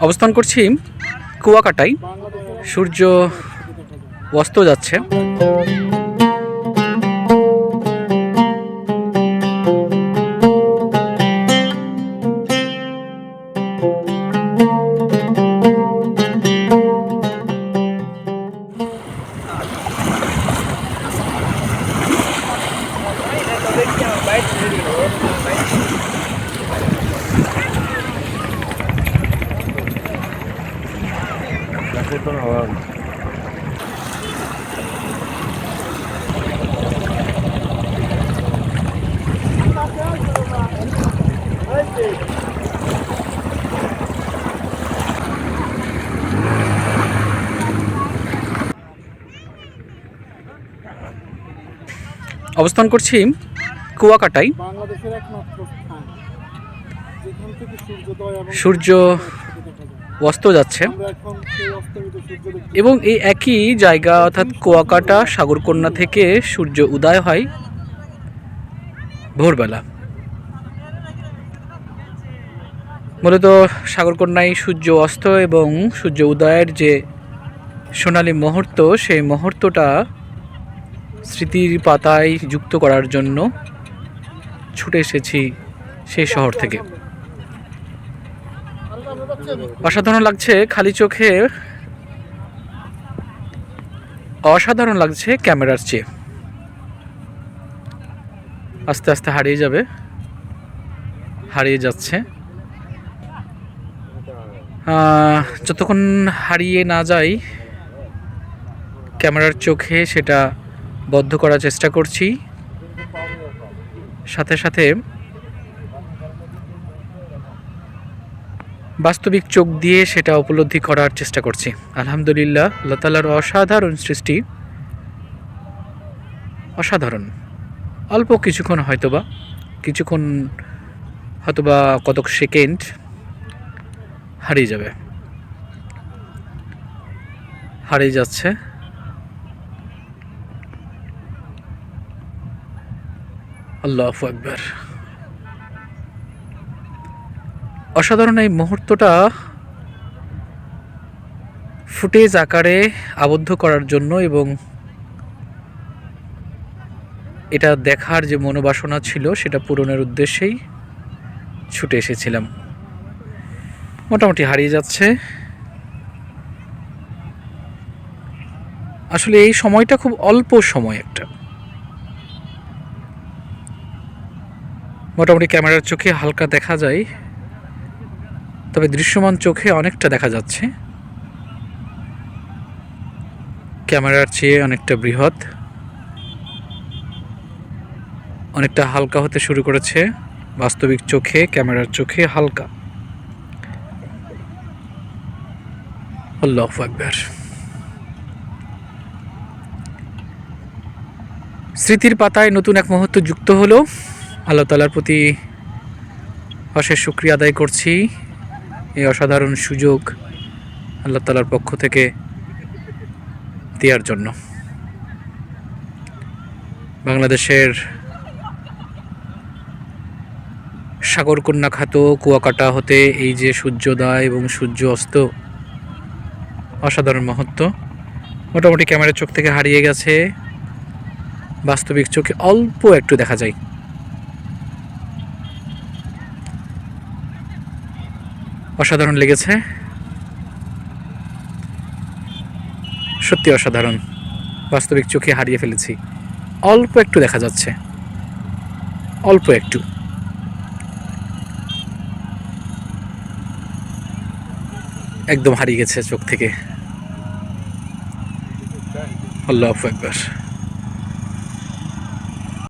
অবস্থান করছি কুয়াকাটায়। সূর্য অস্ত যাচ্ছে। অবস্থান করছি কুয়াকাটায়। বাংলাদেশের একমাত্র স্থান যেখান থেকে সূর্য অস্ত যাচ্ছে এবং এই একই জায়গা অর্থাৎ কুয়াকাটা সাগরকন্যা থেকে সূর্য উদয় হয় ভোরবেলা। মূলত সাগরকন্যায় সূর্য অস্ত এবং সূর্য উদয়ের যে সোনালী মুহূর্ত, সেই মুহূর্তটা স্মৃতির পাতায় যুক্ত করার জন্য ছুটে এসেছি সেই শহর থেকে। অসাধারণ লাগছে খালি চোখে, অসাধারণ লাগছে ক্যামেরার চেয়ে। আস্তে আস্তে হারিয়ে যাবে, হারিয়ে যাচ্ছে। যতক্ষণ হারিয়ে না যায় ক্যামেরার চোখে সেটা বদ্ধ করার চেষ্টা করছি। সাথে সাথে বাস্তবিক চোখ দিয়ে সেটা উপলব্ধি করার চেষ্টা করছি। আলহামদুলিল্লাহ, আল্লাহ অসাধারণ সৃষ্টি। অসাধারণ। অল্প কিছুক্ষণ হয়তোবা কিছুক্ষণ হয়তোবা কতক সেকেন্ড হারিয়ে যাবে। হারিয়ে যাচ্ছে। আল্লাহ আকবার। অসাধারণ এই মুহূর্তটা ফুটেজ আকারে আবদ্ধ করার জন্য এবং এটা দেখার যে মনোবাসনা ছিল সেটা পূরণের উদ্দেশ্যেই ছুটে এসেছিলাম। মোটামুটি হারিয়ে যাচ্ছে। আসলে এই সময়টা খুব অল্প সময় একটা। মোটামুটি ক্যামেরার চোখে হালকা দেখা যায়। তবে দৃশ্যমান চোখে অনেকটা দেখা যাচ্ছে। ক্যামেরার চেয়ে অনেকটা বৃহৎ। অনেকটা হালকা হতে শুরু করেছে। বাস্তবিক চোখে, ক্যামেরার চোখে হালকা। আল্লাহ আকবার। স্মৃতির পাতায় নতুন এক মুহূর্ত যুক্ত হলো। আল্লাহ তালার প্রতি অশেষ শুক্রিয়া আদায় করছি। এই অসাধারণ সুযোগ আল্লাহ তালার পক্ষ থেকে দেওয়ার জন্য। বাংলাদেশের সাগরকন্যা খ্যাত কুয়াকাটা হতে এই যে সূর্যোদয় এবং সূর্য অস্ত অসাধারণ মুহূর্ত। মোটামুটি ক্যামেরার চোখ থেকে হারিয়ে গেছে। বাস্তবিক চোখে অল্প একটু দেখা যায়। অসাধারণ লেগেছে। সত্যি অসাধারণ। বাস্তবিক চোখে হারিয়ে ফেলেছি। অল্প একটু দেখা যাচ্ছে। অল্প একটু। একদম হারিয়ে গেছে চোখ থেকে। আল্লাহ একবার।